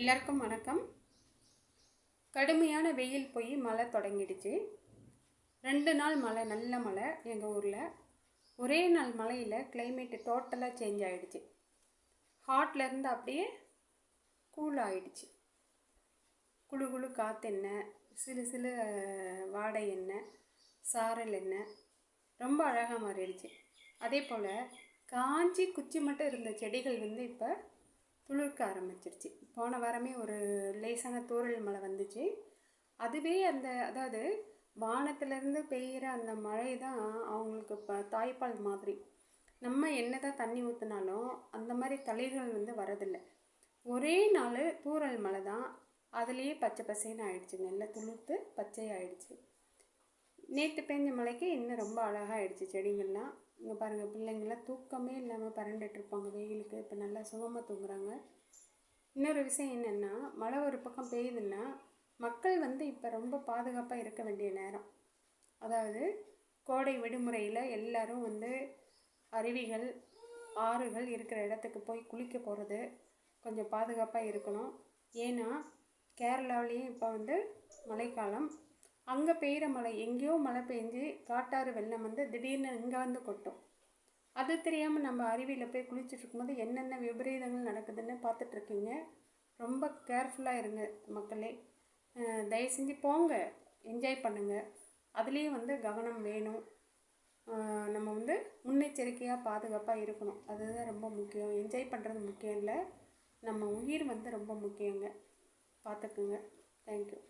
எல்லாருக்கும் வணக்கம். கடுமையான வெயில் போய் மழை தொடங்கிடுச்சு. ரெண்டு நாள் மழை நல்ல மழை எங்கள் ஊரில். ஒரே நாள் மழையில் கிளைமேட்டு டோட்டலாக சேஞ்ச் ஆகிடுச்சு ஹாட்லேருந்து அப்படியே கூல் ஆகிடுச்சு குளு குளு காற்று என்ன? சிறு சிறு வாடை எண்ணெய் சாரல் என்ன? ரொம்ப அழகாக மாறிடுச்சு. அதே போல் காஞ்சி குச்சி மட்டும் இருந்த செடிகள் வந்து இப்போ துளிர்க்க ஆரம்பிச்சிருச்சு. போன வாரமே ஒரு லேசான தூரல் மழை வந்துச்சு. அதுவே அந்த அதாவது வானத்திலேருந்து பெய்கிற அந்த மழை தான் அவங்களுக்கு இப்போ தாய்ப்பால் மாதிரி. நம்ம என்ன தான் தண்ணி ஊற்றினாலும் அந்த மாதிரி தளிர்கள் வந்து வரதில்லை. ஒரே நாள் தூரல் மழை தான் அதுலேயே பச்சை பசைன்னு ஆயிடுச்சு. நெல்லை துளுர்த்து பச்சை ஆயிடுச்சு. நேற்று பெஞ்ச மழைக்கு இன்னும் ரொம்ப அழகாக ஆயிடுச்சு செடிங்கள்லாம். இங்கே பாருங்கள் பிள்ளைங்கள்லாம் தூக்கமே இல்லாமல் பரண்டுட்டு இருப்பாங்க வெயிலுக்கு. இப்போ நல்லா சுகமாக தூங்குறாங்க. இன்னொரு விஷயம் என்னென்னா மழை ஒரு பக்கம் பெய்யுதுன்னா மக்கள் வந்து இப்போ ரொம்ப பாதுகாப்பாக இருக்க வேண்டிய நேரம். அதாவது கோடை விடுமுறையில் எல்லாரும் வந்து அருவிகள் ஆறுகள் இருக்கிற இடத்துக்கு போய் குளிக்க போகிறது கொஞ்சம் பாதுகாப்பாக இருக்கணும். ஏன்னா கேரளாவிலேயும் இப்போ வந்து மழைக்காலம் அங்கே பெய்கிற மழை எங்கேயோ மழை பெஞ்சு காட்டாறு வெள்ளம் வந்து திடீர்னு இங்கே வந்து கொட்டும். அது தெரியாமல் நம்ம அருவியில் போய் குளிச்சுட்டு இருக்கும்போது என்னென்ன விபரீதங்கள் நடக்குதுன்னு பார்த்துட்ருக்கீங்க ரொம்ப கேர்ஃபுல்லாக இருங்க மக்களே. தயவு செஞ்சு போங்க. என்ஜாய் பண்ணுங்கள் அதுலேயும் வந்து கவனம் வேணும். நம்ம வந்து முன்னெச்சரிக்கையாக பாதுகாப்பாக இருக்கணும். அதுதான் ரொம்ப முக்கியம். என்ஜாய் பண்ணுறது முக்கியம் இல்லை. நம்ம உயிர் வந்து ரொம்ப முக்கியங்க. பார்த்துக்குங்க. தேங்க்யூ